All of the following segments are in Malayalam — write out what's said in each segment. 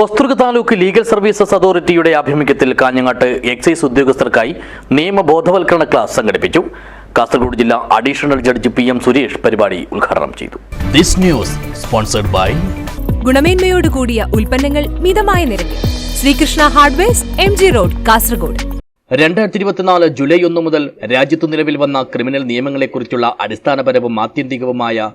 ഹോസ്ദുർഗ് താലൂക്ക് ലീഗൽ സർവീസസ് അതോറിറ്റിയുടെ ആഭിമുഖ്യത്തിൽ കാഞ്ഞങ്ങാട്ട് എക്സൈസ് ഉദ്യോഗസ്ഥർക്കായി നിയമബോധവൽക്കരണ ക്ലാസ് സംഘടിപ്പിച്ചു. കാസർഗോഡ് ജില്ലാ additional judge P M Suresh പരിപാടി ഉദ്ഘാടനം ചെയ്തു. This news sponsored by ഗുണമേന്മയോട് കൂടിയ ഉൽപ്പന്നങ്ങൾ മിതമായ നിരക്കിൽ. Sreekrishna hardwares M G road Kasaragod. രണ്ടായിരത്തി ഇരുപത്തിനാല് ജൂലൈ ഒന്ന് മുതൽ രാജ്യത്തു നിലവിൽ വന്ന ക്രിമിനൽ നിയമങ്ങളെക്കുറിച്ചുള്ള അടിസ്ഥാനപരവും ആത്യന്തികവുമായ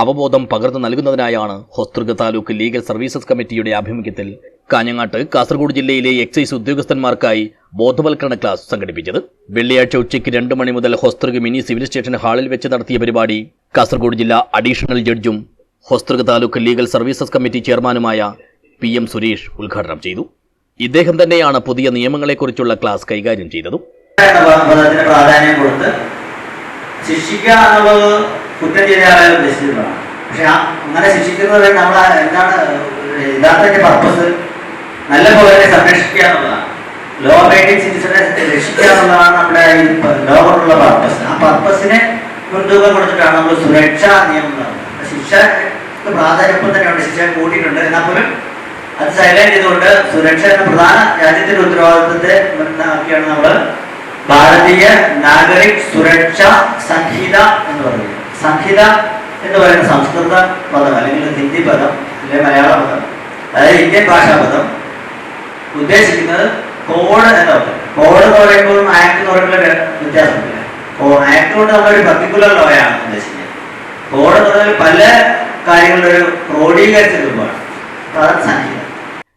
അവബോധം പകർന്നു നൽകുന്നതിനായാണ് ഹൊസ്തൃക താലൂക്ക് ലീഗൽ സർവീസസ് കമ്മിറ്റിയുടെ ആഭിമുഖ്യത്തിൽ കാഞ്ഞങ്ങാട്ട് കാസർഗോഡ് ജില്ലയിലെ എക്സൈസ് ഉദ്യോഗസ്ഥന്മാർക്കായി ബോധവൽക്കരണ ക്ലാസ് സംഘടിപ്പിച്ചത്. വെള്ളിയാഴ്ച ഉച്ചയ്ക്ക് രണ്ട് മണി മുതൽ ഹൊസ്തൃക മിനി സിവിൽ സ്റ്റേഷൻ ഹാളിൽ വെച്ച് നടത്തിയ പരിപാടി കാസർഗോഡ് ജില്ലാ additional ജഡ്ജും Hosdurg taluk legal services committee ചെയർമാനുമായ പി എം സുരേഷ് ഉദ്ഘാടനം ചെയ്തു. ഇദ്ദേഹം തന്നെയാണ് പുതിയ നിയമങ്ങളെക്കുറിച്ചുള്ള ക്ലാസ് കൈകാര്യം ചെയ്തതും. ശിക്ഷിക്കുക എന്നുള്ളത് കുറ്റം ചെയ്ത ആളെ ഉദ്ദേശിച്ചിട്ടുള്ളതാണ് പക്ഷെ ആ അങ്ങനെ ശിക്ഷിക്കുന്നത് നമ്മൾ എന്താണ് യഥാർത്ഥ പർപ്പസ് നല്ല പോലെ സംരക്ഷിക്കുക എന്നുള്ളതാണ്. ലോ മെയിന്റെയിൻ സിറ്റിസനെ രക്ഷിക്കുക എന്നുള്ളതാണ് നമ്മുടെ ഈ ലോ കൊണ്ടുള്ള പർപ്പസ് ആ പർപ്പസിനെ മുൻതൂക്കം കൊടുത്തിട്ടാണ് നമ്മൾ സുരക്ഷാ നിയമം അപ്പൊ പ്രാധാന്യം തന്നെയുണ്ട് ശിക്ഷ കൂട്ടിയിട്ടുണ്ട്. എന്നാൽ പോലും അത് സൈലന്റ് ചെയ്തുകൊണ്ട് സുരക്ഷ എന്ന പ്രധാന രാജ്യത്തിന്റെ ഉത്തരവാദിത്വത്തെ മുന്നാക്കിയാണ് നമ്മൾ ഭാരതീയ നാഗരിക് സുരക്ഷ സംഹിത എന്ന് പറയുന്നത്. സംഹിത എന്ന് പറയുന്ന സംസ്കൃത പദം അല്ലെങ്കിൽ ഹിന്ദി പദം അല്ലെങ്കിൽ മലയാള പദം അതായത് ഇന്ത്യൻ ഭാഷാ പദം ഉദ്ദേശിക്കുന്നത് കോഡ് എന്ന കോഡ് എന്ന് പറയുമ്പോൾ ആക്ട് എന്ന് പറയുമ്പോൾ വ്യത്യാസമില്ല ആക്ട് കൊണ്ട് നമ്മളൊരു പർട്ടിക്കുലർ ലോയാണ് ഉദ്ദേശിക്കുന്നത്. കോഡ് എന്ന് പറഞ്ഞാൽ പല കാര്യങ്ങളുടെ ഒരു ക്രോഡീകരിച്ച രൂപമാണ്. അതാണ് സംഹിത.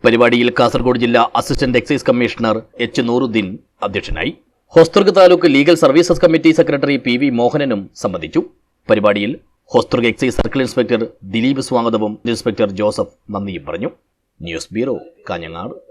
പരിപാടിയിൽ കാസർഗോഡ് ജില്ലാ assistant excise commissioner H Nooruddin അധ്യക്ഷനായി. Hosdurg taluk legal services committee secretary P V മോഹനനും സംബന്ധിച്ചു. പരിപാടിയിൽ Hosdurg excise circle inspector Dileep സ്വാഗതവും ഇൻസ്പെക്ടർ ജോസഫ് നന്ദിയും പറഞ്ഞു. News bureau Kanhangad.